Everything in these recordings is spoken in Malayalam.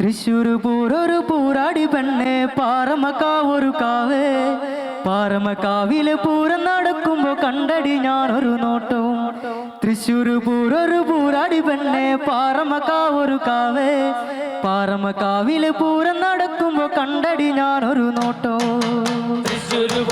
തൃശ്ശൂർ പൂരൊരു പൂരാടി പെണ്ണെ പാറമക്കാവൊരു കാവേ. പാറമക്കാവിൽ പൂരം നടക്കുമ്പോ കണ്ടടി ഞാനൊരു നോട്ടവും. തൃശ്ശൂർ പൂരൊരു പൂരാടി പെണ്ണെ പാറമക്കാവൊരു കാവേ. പാറമക്കാവിൽ പൂരം നടക്കുമ്പോ കണ്ടടി ഞാനൊരു നോട്ടവും. തൃശ്ശൂര്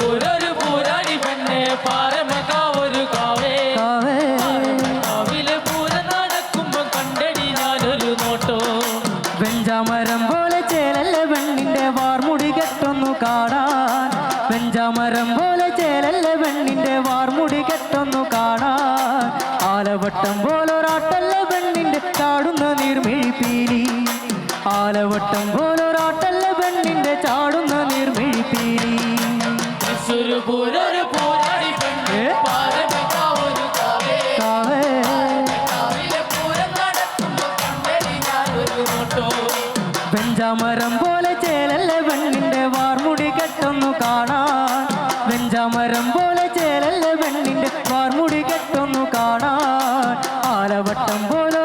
വെഞ്ചാമരം പോലെ ചേലല്ല പെണ്ണിന്റെ വാർമുടി കെട്ടൊന്നു കാണാൻ. വെഞ്ചാമരം പോലെ ചേലല്ല പെണ്ണിന്റെ വാർമുടി കെട്ടൊന്നു കാണാൻ. ആലവട്ടം പോലൊരാട്ടല്ല പെണ്ണിന്റെ ചാടുന്ന നീർമിഴിപ്പീലി ആലവട്ടം പോലൊരാട്ടല്ല പെണ്ണിന്റെ ചാടുന്ന നീർമിഴിപ്പീലി പോലൊരു പൂരൊരു വെഞ്ചാമരം പോലെ ചേലല്ല പെണ്ണിന്റെ വാർമുടി കെട്ടൊന്നു കാണാൻ? വെഞ്ചാമരം പോലെ ചേലല്ല പെണ്ണിന്റെ വാർമുടി കെട്ടൊന്നു കാണാൻ? ആലവട്ടം പോലൊരാട്ടല്ലേ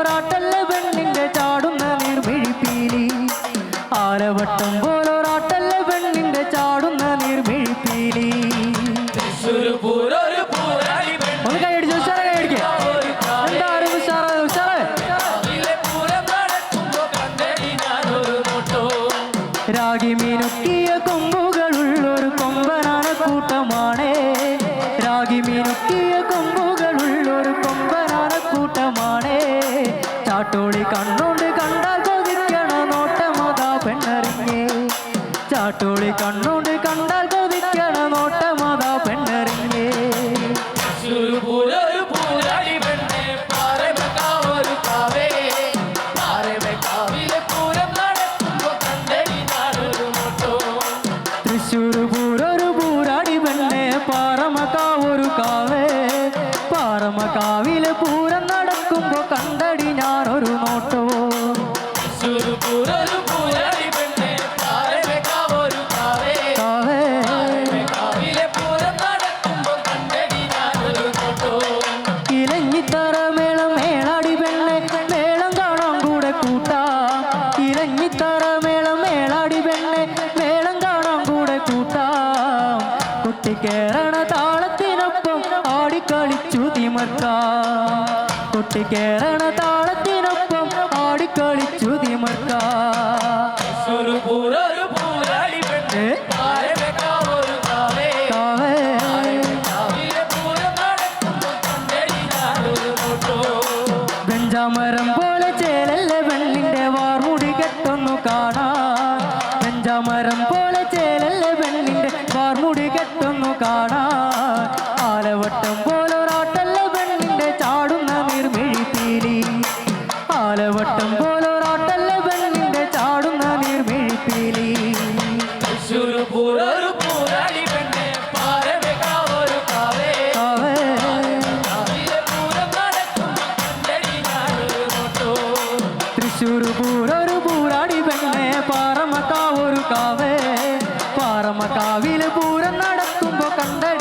ചാട്ടോളി കണ്ണോണ്ട് കണ്ടാൽ കൊതിക്കണ നോട്ടമതാ പെണ്ണറിഞ്ഞേ. ചാട്ടോളി കണ്ണോണ്ട് കണ്ടാൽ കൊതിക്കണ നോട്ടമതാ പെണ്ണറിഞ്ഞേ. തൃശ്ശൂർ പൂരൊരു പൂരാടി പെണ്ണെ പാറമക്കാ കാവേ. പാറമക്കാവിലെ പൂരം കുട്ടിക്കേറണ താളത്തിനൊപ്പം ആടിക്കളിച്ചു തിമർക്കാ. കുട്ടിക്കേറണ താളത്തിനൊപ്പം ആടിക്കളിച്ചു തിമർക്കാ. ചുരുപൂരൊരു പെണ്ണെ. പാറമക്കാവൊരു കാവേ. പാറമക്കാവിൽ പൂരം നടത്തുമ്പോ കണ്ടേ